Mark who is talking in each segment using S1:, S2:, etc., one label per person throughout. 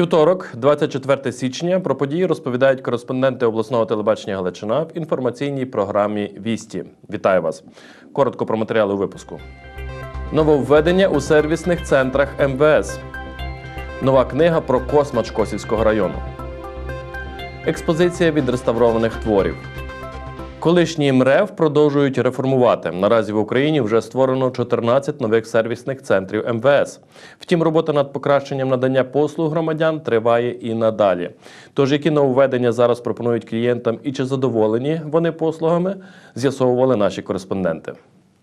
S1: Вівторок, 24 січня, про події розповідають кореспонденти обласного телебачення Галичина в інформаційній програмі Вісті. Вітаю вас! Коротко про матеріали у випуску. Нововведення у сервісних центрах МВС. Нова книга про космач Косівського району. Експозиція відреставрованих творів. Колишній МРЕВ продовжують реформувати. Наразі в Україні вже створено 14 нових сервісних центрів МВС. Втім, робота над покращенням надання послуг громадян триває і надалі. Тож, які нововведення зараз пропонують клієнтам і чи задоволені вони послугами, з'ясовували наші кореспонденти.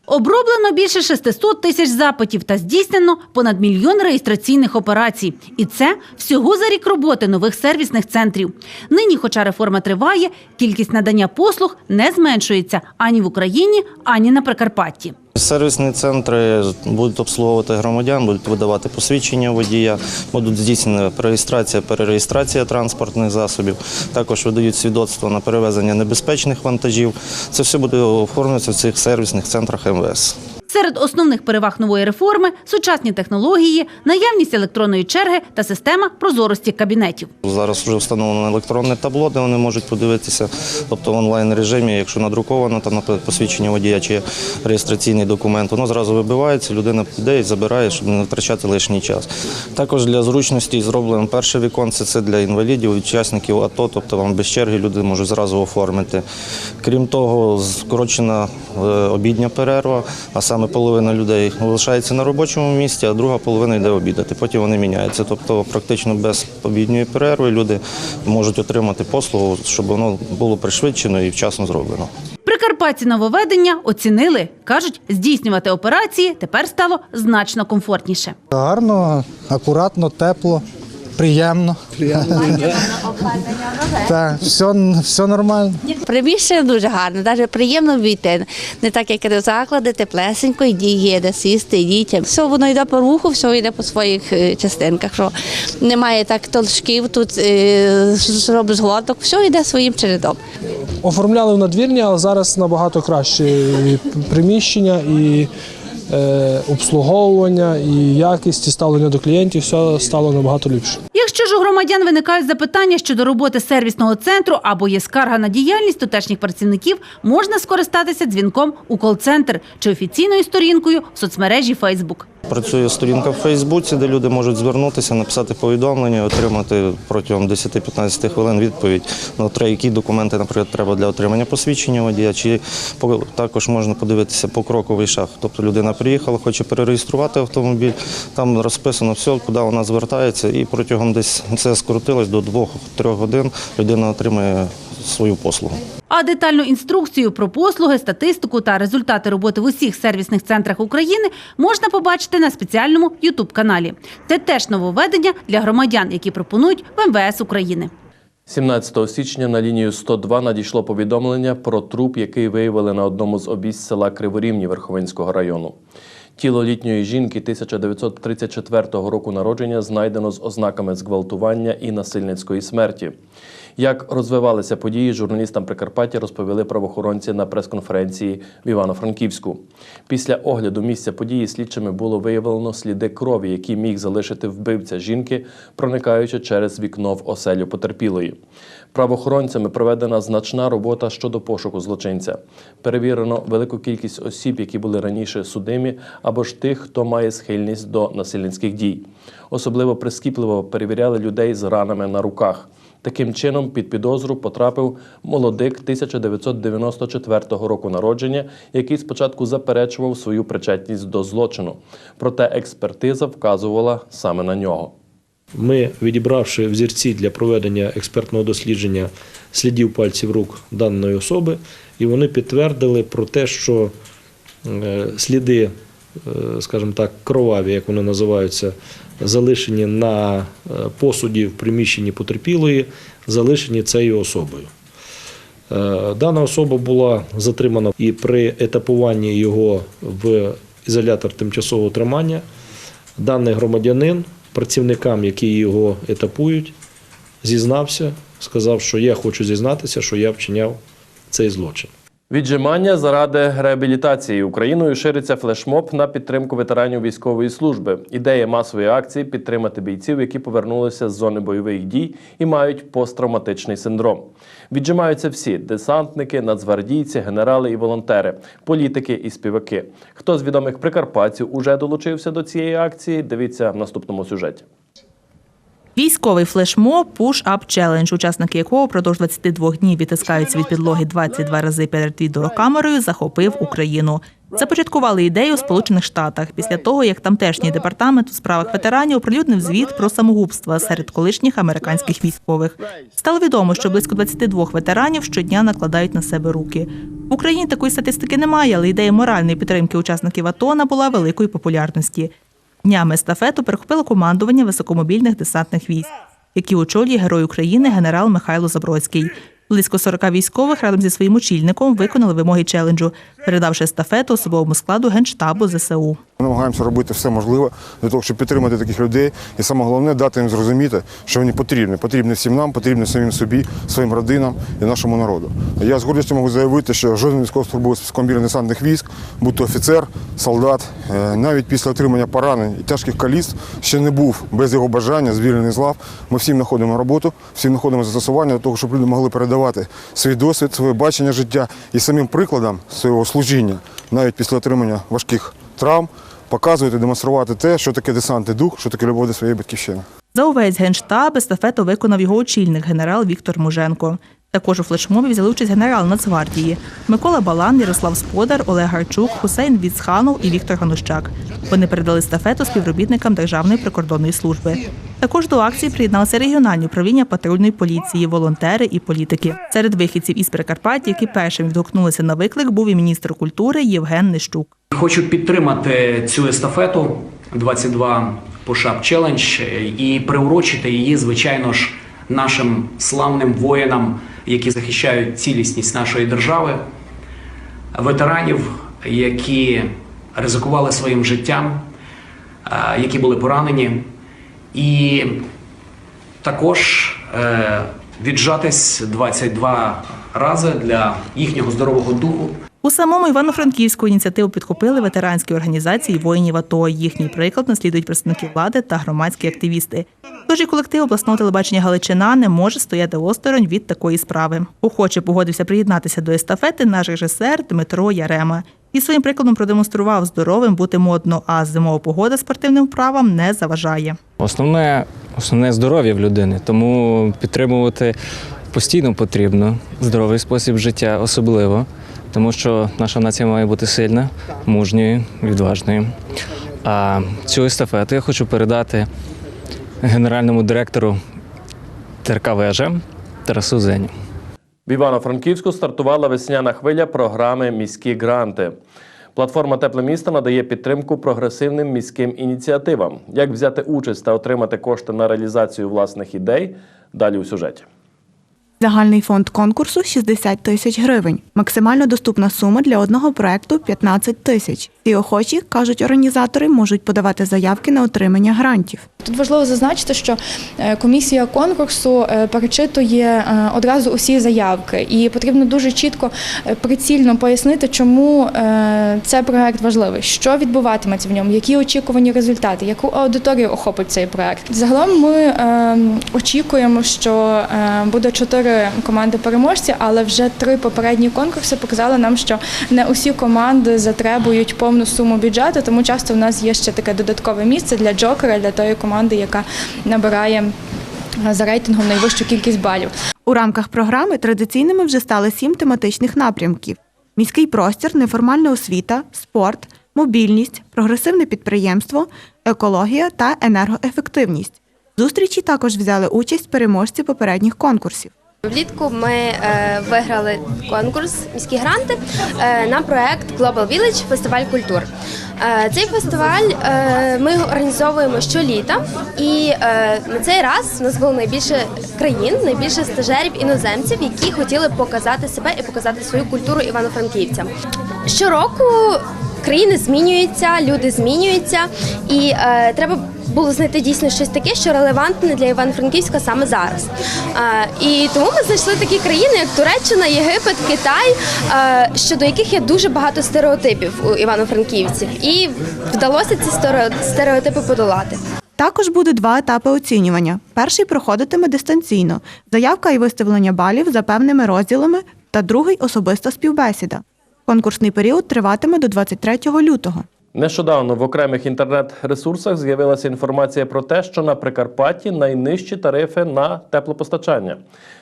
S2: Оброблено більше 600 тисяч запитів та здійснено понад мільйон реєстраційних операцій. І це всього за рік роботи нових сервісних центрів. Нині, хоча реформа триває, кількість надання послуг не зменшується ані в Україні, ані на Прикарпатті.
S3: Сервісні центри будуть обслуговувати громадян, будуть видавати посвідчення водія, будуть здійснена реєстрація, перереєстрація транспортних засобів. Також видають свідоцтво на перевезення небезпечних вантажів. Це все буде оформлюватися в цих сервісних центрах МВС.
S2: Серед основних переваг нової реформи сучасні технології, наявність електронної черги та система прозорості кабінетів.
S3: Зараз вже встановлено електронне табло, де вони можуть подивитися, тобто в онлайн режимі, якщо надруковано там наприклад, посвідчення водія чи реєстраційний документ, воно зразу вибивається, людина піде і забирає, щоб не втрачати лишній час. Також для зручності зроблено перше віконце, це для інвалідів, учасників АТО, тобто вам без черги люди можуть зразу оформити. Крім того, скорочена е, обідня перерва, а саме половина людей залишається на робочому місці, а друга половина йде обідати. Потім вони міняються. Тобто практично без обідньої перерви люди можуть отримати послугу, щоб воно було пришвидшено і вчасно зроблено.
S2: Прикарпатці нововведення оцінили. Кажуть, здійснювати операції тепер стало значно комфортніше.
S4: Гарно, акуратно, тепло, приємно. Так, все, все нормально.
S5: Приміщення дуже гарне, навіть приємно війти. Не так, як до заклади, теплесенько, і є де сісти, дітям. Все воно йде по руху, все йде по своїх е, частинках. Що немає так толчків, тут е, зробиш глоток, все йде своїм чередом.
S6: Оформляли в надвірні, але зараз набагато краще і приміщення, і е, обслуговування, і якість, і ставлення до клієнтів, все стало набагато ліпше.
S2: Якщо ж у громадян виникають запитання щодо роботи сервісного центру або є скарга на діяльність тутешніх працівників, можна скористатися дзвінком у кол-центр чи офіційною сторінкою в соцмережі Facebook.
S3: Працює сторінка в Фейсбуці, де люди можуть звернутися, написати повідомлення, отримати протягом 10-15 хвилин відповідь на які документи, наприклад, треба для отримання посвідчення водія, чи також можна подивитися покроковий шаг. Тобто людина приїхала, хоче перереєструвати автомобіль, там розписано все, куди вона звертається, і протягом десь це скоротилось до 2-3 годин. Людина отримує свою послугу.
S2: А детальну інструкцію про послуги, статистику та результати роботи в усіх сервісних центрах України можна побачити на спеціальному youtube каналі Це теж нововведення для громадян, які пропонують в МВС України.
S1: 17 січня на лінію 102 надійшло повідомлення про труп, який виявили на одному з обійсть села Криворівні Верховинського району. Тіло літньої жінки 1934 року народження знайдено з ознаками зґвалтування і насильницької смерті. Як розвивалися події, журналістам Прикарпаття розповіли правоохоронці на прес-конференції в Івано-Франківську. Після огляду місця події слідчими було виявлено сліди крові, які міг залишити вбивця жінки, проникаючи через вікно в оселю потерпілої. Правоохоронцями проведена значна робота щодо пошуку злочинця. Перевірено велику кількість осіб, які були раніше судимі, або ж тих, хто має схильність до насильницьких дій. Особливо прискіпливо перевіряли людей з ранами на руках. Таким чином, під підозру потрапив молодик 1994 року народження, який спочатку заперечував свою причетність до злочину. Проте експертиза вказувала саме на нього.
S7: Ми, відібравши взірці для проведення експертного дослідження слідів пальців рук даної особи, і вони підтвердили про те, що е, сліди, е, скажімо так, кроваві, як вони називаються, залишені на е, посуді в приміщенні потерпілої, залишені цією особою. Дана особа була затримана і при етапуванні його в ізолятор тимчасового тримання даний громадянин працівникам, які його етапують, зізнався, сказав, що я хочу зізнатися, що я вчиняв цей злочин.
S1: Віджимання заради реабілітації Україною шириться флешмоб на підтримку ветеранів військової служби. Ідея масової акції підтримати бійців, які повернулися з зони бойових дій і мають посттравматичний синдром. Віджимаються всі десантники, нацгвардійці, генерали і волонтери, політики і співаки. Хто з відомих прикарпатців уже долучився до цієї акції? Дивіться в наступному сюжеті.
S8: Військовий флешмоб Push Up Challenge, учасники якого впродовж 22 днів відтискаються від підлоги 22 рази перед відеокамерою, захопив Україну. Започаткували ідею у Сполучених Штатах після того, як тамтешній департамент у справах ветеранів оприлюднив звіт про самогубства серед колишніх американських військових. Стало відомо, що близько 22 ветеранів щодня накладають на себе руки. В Україні такої статистики немає, але ідея моральної підтримки учасників АТО набула великої популярності. Днями естафету перехопило командування високомобільних десантних військ, які очолює герой України генерал Михайло Забродський. Близько 40 військових разом зі своїм очільником виконали вимоги челенджу, передавши естафету особовому складу генштабу ЗСУ.
S9: Ми намагаємося робити все можливе для того, щоб підтримати таких людей. І саме головне дати їм зрозуміти, що вони потрібні. Потрібні всім нам, потрібні самим собі, своїм родинам і нашому народу. Я з гордістю можу заявити, що жоден військовослужбовець військових десантних військ, будь то офіцер, солдат, е, навіть після отримання поранень і тяжких каліст, ще не був без його бажання звільнений з лав. Ми всім знаходимо роботу, всім знаходимо застосування для того, щоб люди могли передавати свій досвід, своє бачення життя і самим прикладом свого служіння, навіть після отримання важких травм, показувати, демонструвати те, що таке десантний дух, що таке любов до своєї батьківщини.
S8: За увесь генштаб естафету виконав його очільник генерал Віктор Муженко. Також у флешмобі взяли участь генерал Нацгвардії Микола Балан, Ярослав Сподар, Олег Гарчук, Хусейн Віцханов і Віктор Ганущак. Вони передали естафету співробітникам Державної прикордонної служби. Також до акції приєдналися регіональні управління патрульної поліції, волонтери і політики. Серед вихідців із Прикарпаття, які першим відгукнулися на виклик, був і міністр культури Євген Нищук.
S10: Хочу підтримати цю естафету 22 Push-Up Challenge і приурочити її, звичайно ж, нашим славним воїнам, які захищають цілісність нашої держави, ветеранів, які ризикували своїм життям, які були поранені, і також е, віджатись 22 рази для їхнього здорового духу.
S8: У самому Івано-Франківську ініціативу підхопили ветеранські організації воїнів АТО. Їхній приклад наслідують представники влади та громадські активісти. Тож і колектив обласного телебачення Галичина не може стояти осторонь від такої справи. Охоче погодився приєднатися до естафети наш режисер Дмитро Ярема. І своїм прикладом продемонстрував здоровим бути модно, а зимова погода спортивним вправам не заважає.
S11: Основне, основне здоров'я в людини, тому підтримувати постійно потрібно здоровий спосіб життя, особливо, тому що наша нація має бути сильна, мужньою, відважною. А цю естафету я хочу передати генеральному директору ТРК Вежа Тарасу Зеню.
S1: В Івано-Франківську стартувала весняна хвиля програми Міські гранти. Платформа Тепле місто надає підтримку прогресивним міським ініціативам. Як взяти участь та отримати кошти на реалізацію власних ідей? Далі у сюжеті.
S12: Загальний фонд конкурсу 60 тисяч гривень. Максимально доступна сума для одного проекту 15 тисяч. Ці охочі, кажуть організатори, можуть подавати заявки на отримання грантів.
S13: Тут важливо зазначити, що е, комісія конкурсу е, перечитує е, одразу усі заявки, і потрібно дуже чітко прицільно пояснити, чому е, це проект важливий, що відбуватиметься в ньому, які очікувані результати, яку аудиторію охопить цей проект. Загалом ми е, очікуємо, що е, буде чотири команди переможці, але вже три попередні конкурси показали нам, що не усі команди затребують повну суму бюджету, тому часто в нас є ще таке додаткове місце для джокера, для тої команди, яка набирає е, за рейтингом найвищу кількість балів.
S12: У рамках програми традиційними вже стали сім тематичних напрямків: міський простір, неформальна освіта, спорт, мобільність, прогресивне підприємство, екологія та енергоефективність. Зустрічі також взяли участь переможці попередніх конкурсів.
S14: Влітку ми е, виграли конкурс міські гранти е, на проект Global Village фестиваль культур. Е, цей фестиваль ми організовуємо щоліта, і на цей раз у нас було найбільше країн, найбільше стажерів іноземців, які хотіли показати себе і показати свою культуру івано-франківцям. Щороку країни змінюються, люди змінюються, і е, треба було знайти дійсно щось таке, що релевантне для Івано-Франківська саме зараз. Е, і тому ми знайшли такі країни, як Туреччина, Єгипет, Китай, е, щодо яких є дуже багато стереотипів у івано-франківців, і вдалося ці стереотипи подолати.
S12: Також буде два етапи оцінювання. Перший проходитиме дистанційно, заявка і виставлення балів за певними розділами, та другий особиста співбесіда. Конкурсний період триватиме до 23 лютого.
S1: Нещодавно в окремих інтернет-ресурсах з'явилася інформація про те, що на Прикарпатті найнижчі тарифи на теплопостачання.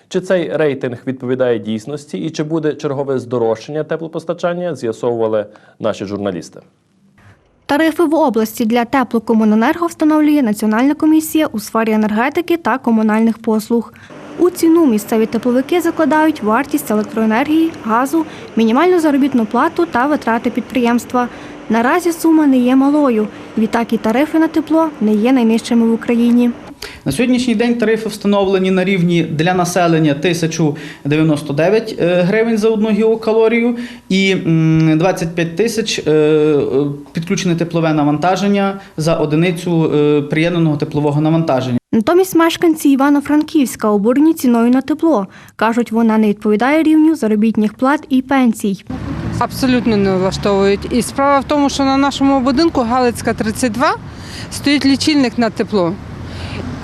S1: Чи цей рейтинг відповідає дійсності і чи буде чергове здорожчання теплопостачання, з'ясовували наші журналісти.
S15: Тарифи в області для теплокомуненерго встановлює Національна комісія у сфері енергетики та комунальних послуг. У ціну місцеві тепловики закладають вартість електроенергії, газу, мінімальну заробітну плату та витрати підприємства. Наразі сума не є малою. Відтак і тарифи на тепло не є найнижчими в Україні.
S16: На сьогоднішній день тарифи встановлені на рівні для населення 1099 е, гривень за одну гіокалорію і м, 25 тисяч е, е, підключене теплове навантаження за одиницю приєднаного теплового навантаження.
S15: Натомість мешканці Івано-Франківська обурені ціною на тепло. Кажуть, вона не відповідає рівню заробітних плат і пенсій.
S17: Абсолютно не влаштовують. І справа в тому, що на нашому будинку Галицька 32 стоїть лічильник на тепло.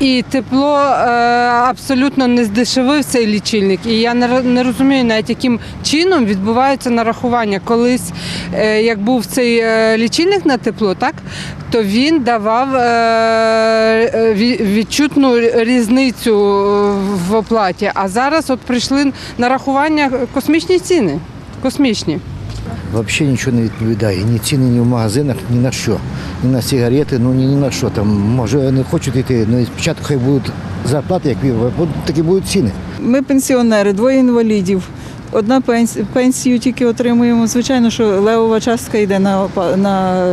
S17: І тепло е, абсолютно не здешевив цей лічильник. І я не, розумію навіть, яким чином відбуваються нарахування. Колись, е, як був цей е, лічильник на тепло, так, то він давав відчутну різницю в оплаті. А зараз от прийшли нарахування космічні ціни. Космічні.
S18: Взагалі нічого не відповідає. Ні ціни, ні в магазинах, ні на що. Ні на сигарети, ну ні, ні на що. Там, може, не хочуть йти, ну спочатку хай будуть зарплати, як ви, такі будуть ціни.
S19: Ми пенсіонери, двоє інвалідів. Одна пенсія, пенсію тільки отримуємо. Звичайно, що левова частка йде на, опа- на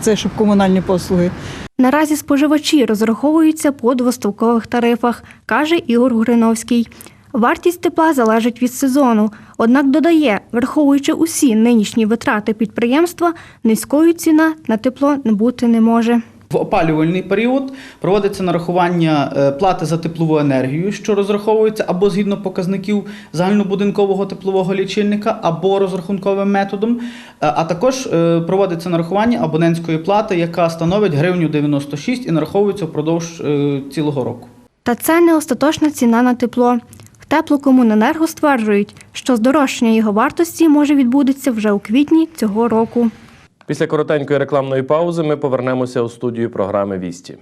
S19: це, щоб комунальні послуги.
S15: Наразі споживачі розраховуються по двоставкових тарифах, каже Ігор Гриновський. Вартість тепла залежить від сезону. Однак додає, враховуючи усі нинішні витрати підприємства, низькою ціна на тепло не бути не може.
S16: В опалювальний період проводиться нарахування е, плати за теплову енергію, що розраховується або згідно показників загальнобудинкового теплового лічильника, або розрахунковим методом. Е, А також е, проводиться нарахування абонентської плати, яка становить гривню 96 і нараховується впродовж цілого року.
S15: Та це не остаточна ціна на тепло. Теплокомуненерго стверджують, що здорожчання його вартості може відбудеться вже у квітні цього року.
S1: Після коротенької рекламної паузи ми повернемося у студію програми Вісті.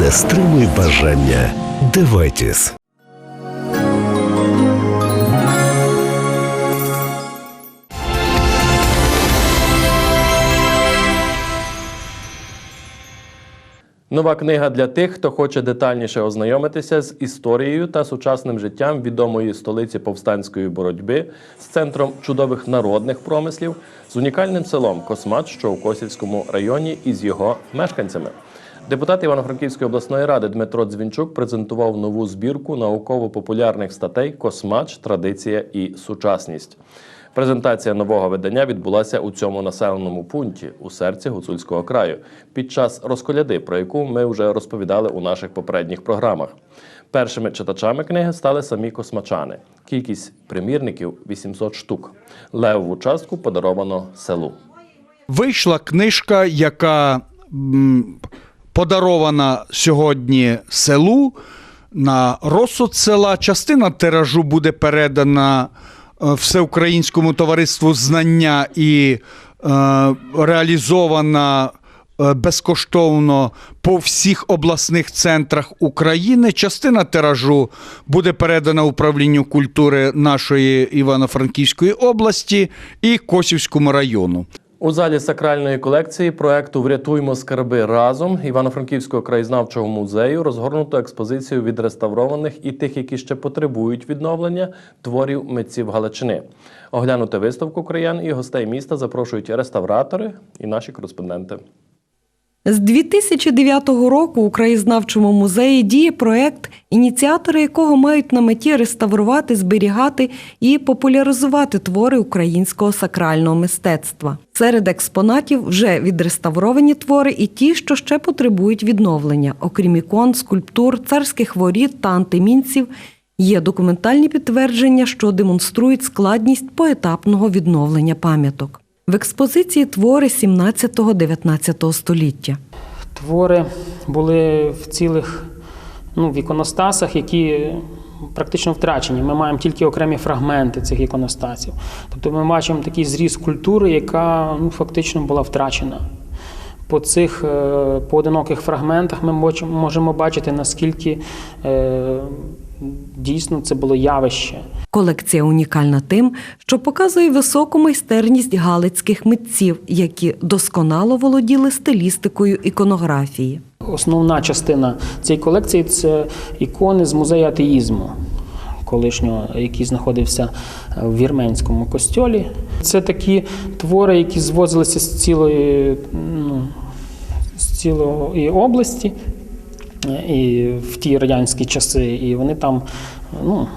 S20: Не стримуй бажання. Девайтіс.
S1: Нова книга для тих, хто хоче детальніше ознайомитися з історією та сучасним життям відомої столиці повстанської боротьби з центром чудових народних промислів, з унікальним селом Космач, що у Косівському районі, і з його мешканцями. Депутат Івано-Франківської обласної ради Дмитро Дзвінчук презентував нову збірку науково-популярних статей Космач, традиція і сучасність. Презентація нового видання відбулася у цьому населеному пункті у серці Гуцульського краю під час розколяди, про яку ми вже розповідали у наших попередніх програмах. Першими читачами книги стали самі космачани. Кількість примірників 800 штук. Левову частку подаровано селу.
S21: Вийшла книжка, яка подарована сьогодні селу на розсуд села. Частина тиражу буде передана Всеукраїнському товариству знання і е, реалізована е, безкоштовно по всіх обласних центрах України. Частина тиражу буде передана управлінню культури нашої Івано-Франківської області і Косівському району.
S1: У залі сакральної колекції проекту Врятуймо скарби разом Івано-Франківського краєзнавчого музею розгорнуто експозицію відреставрованих і тих, які ще потребують відновлення творів митців Галичини. Оглянути виставку краян і гостей міста запрошують реставратори і наші кореспонденти.
S15: З 2009 року у краєзнавчому музеї діє проект, ініціатори якого мають на меті реставрувати, зберігати і популяризувати твори українського сакрального мистецтва. Серед експонатів вже відреставровані твори і ті, що ще потребують відновлення, окрім ікон, скульптур, царських воріт та антимінців. Є документальні підтвердження, що демонструють складність поетапного відновлення пам'яток. В експозиції твори 17-19 століття.
S2: Твори були в цілих ну, в іконостасах, які практично втрачені. Ми маємо тільки окремі фрагменти цих іконостасів. Тобто ми бачимо такий зріз культури, яка ну, фактично була втрачена. По цих е, поодиноких фрагментах ми можемо бачити, наскільки е, дійсно це було явище.
S15: Колекція унікальна тим, що показує високу майстерність галицьких митців, які досконало володіли стилістикою іконографії.
S2: Основна частина цієї колекції це ікони з музею атеїзму, колишнього, який знаходився в вірменському костьолі. Це такі твори, які звозилися з цілої, ну, з цілої області і в ті радянські часи, і вони там. ну,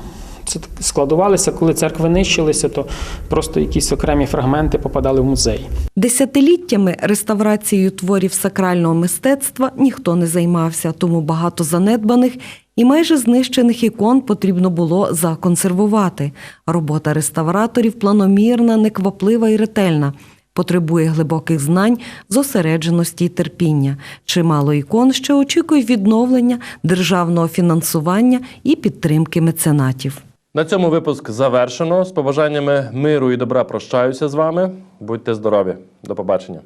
S2: це складувалися, коли церкви нищилися, то просто якісь окремі фрагменти попадали в музей.
S15: Десятиліттями реставрацією творів сакрального мистецтва ніхто не займався, тому багато занедбаних і майже знищених ікон потрібно було законсервувати. Робота реставраторів планомірна, некваплива і ретельна. Потребує глибоких знань, зосередженості й терпіння. Чимало ікон що очікують відновлення, державного фінансування і підтримки меценатів.
S1: На цьому випуск завершено. З побажаннями миру і добра прощаюся з вами. Будьте здорові. До побачення.